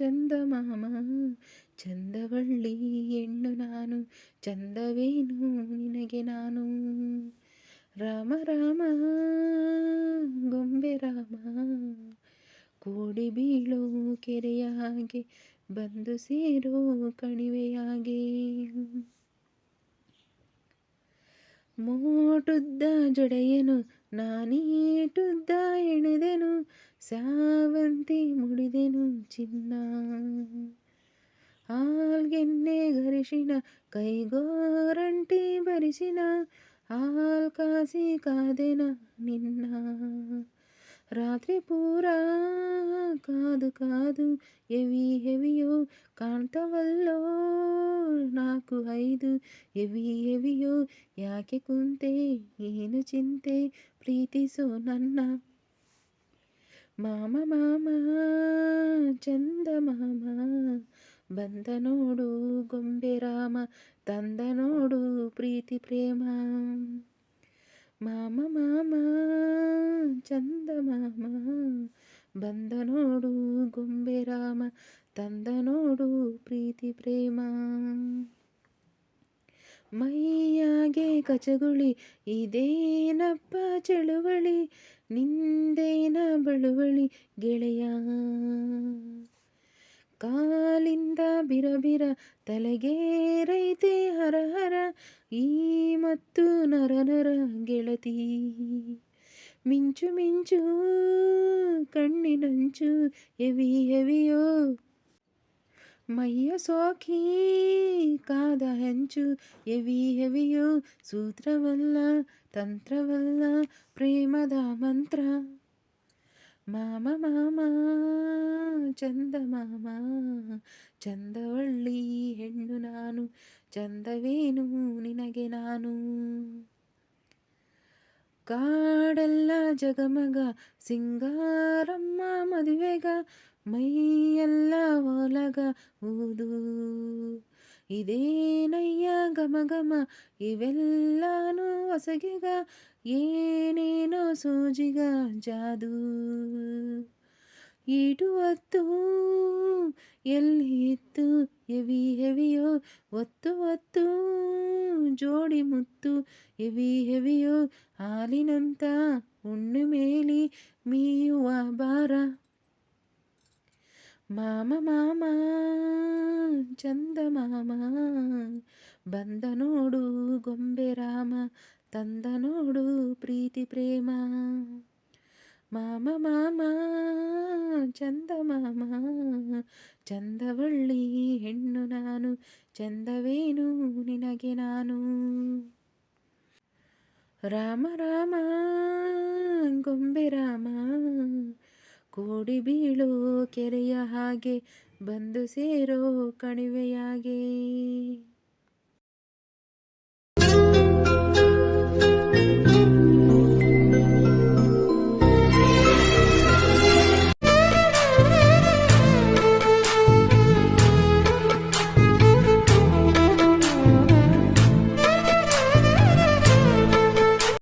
ಚಂದಮಾಮ, ಚಂದವಳ್ಳಿ ಹೆಣ್ಣು ನಾನು, ಚಂದವೇನು ನಿನಗೆ ನಾನು? ರಾಮ ರಾಮ, ಗೊಂಬೆ ರಾಮ, ಕೋಡಿ ಬೀಳೋ ಕೆರೆಯ ಹಾಗೆ, ಬಂದು ಸೇರೋ ಕಣಿವೆಯಾಗೆ ಮೋಟುದ್ದ ಜೊಡೆಯನು, ನಾನೀಟುದ್ದ ಎಣೆದೆನು ಸಾವಂತಿ ಮುಡಿದೆನು ಚಿನ್ನ ಹಾಲ್ಗೆನ್ನೆ ಗರಿಶಿನ ಕೈಗೋರಂಟಿ ಬರಿಸಿನ ಹಾಲ್ ಕಾಸಿ ಕಾದೆನ ನಿನ್ನ ರಾತ್ರಿ ಪೂರ ಕಾದು ಕಾದು ಎವಿ ಹೆವಿಯೋ ಕಾಣ್ತವಲ್ಲೋ ನಾಲ್ಕು ಐದು ಎವಿ ಎವಿಯೋ ಯಾಕೆ ಕುಂತೆ ಏನು ಚಿಂತೆ ಪ್ರೀತಿಸೋ ನನ್ನ ಮಾಮ ಮಾಮ, ಚಂದ ಮಾಮ, ಬಂದ ನೋಡು ಗೊಂಬೆ ರಾಮ, ತಂದ ನೋಡು ಪ್ರೀತಿ ಪ್ರೇಮ. ಮಾಮ ಮಾಮ, ಚಂದ ಮಾಮ, ಬಂದ ನೋಡು ಗೊಂಬೆ ರಾಮ, ತಂದ ನೋಡು ಪ್ರೀತಿ ಪ್ರೇಮ. ಮೈಯಾಗೆ ಕಚಗುಳಿ ಇದೇನಪ್ಪ ಚಳುವಳಿ ನಿಂದೇನ ಬಳುವಳಿ ಗೆಳೆಯ. ಕಾಲಿಂದ ಬಿರಬಿರ ತಲೆಗೆ ರೈತೆ ಹರಹರ ಈ ಮತ್ತು ನರ ನರ ಗೆಳತಿ. ಮಿಂಚು ಮಿಂಚು ಕಣ್ಣಿನಂಚು ಎವಿ ಹೆವಿಯೋ. ಮೈಯ ಸೋಕಿ ಕಾದ ಹೆಂಚು ಎವಿ ಹೆವಿಯೋ. ಸೂತ್ರವಲ್ಲ, ತಂತ್ರವಲ್ಲ, ಪ್ರೇಮದ ಮಂತ್ರ. ಮಾಮ ಮಾಮ, ಚಂದ ಮಾಮ ಚಂದವಳ್ಳಿ ಹೆಣ್ಣು ನಾನು, ಚಂದವೇನು ನಿನಗೆ ನಾನು? ಕಾಡೆಲ್ಲ ಜಗಮಗ, ಸಿಂಗಾರಮ್ಮ ಮದುವೆಗ, ಮೈಯೆಲ್ಲ ಒಲಗ ಊದು ಇದೇನಯ್ಯ ಘಮ ಘಮ, ಇವೆಲ್ಲಾನು ಹೊಸಗಿಗ, ಏನೇನೋ ಸೂಜಿಗ ಜಾದು. ಈಟು ಹೊತ್ತು, ಎಲ್ಲಿ ಹೆವಿ ಹೆವಿಯೋ, ಒತ್ತು ಒತ್ತು ಜೋಡಿ ಮುತ್ತು ಎವಿ ಹೆವಿಯೋ, ಹಾಲಿನಂತ ಉಣ್ಣು ಮೇಲಿ ಮೀಯುವ ಬಾರ ಮಾಮ ಮಾಮ ಚಂದ ಮಾಮ ಬಂದ ನೋಡು ಗೊಂಬೆ ರಾಮ ತಂದ ನೋಡು ಪ್ರೀತಿ ಪ್ರೇಮ ಮಾಮ ಮಾಮ ಚಂದ ಮಾಮ ಚಂದವಳ್ಳಿ ಹೆಣ್ಣು ನಾನು ಚಂದವೇನು ನಿನಗೆ ನಾನು. ರಾಮ ರಾಮ ಗೊಂಬೆ ರಾಮ ಕೋಡಿ ಬೀಳೋ ಕೆರೆಯ ಹಾಗೆ ಬಂದು ಸೇರೋ ಕಣಿವೆಯಾಗೆ.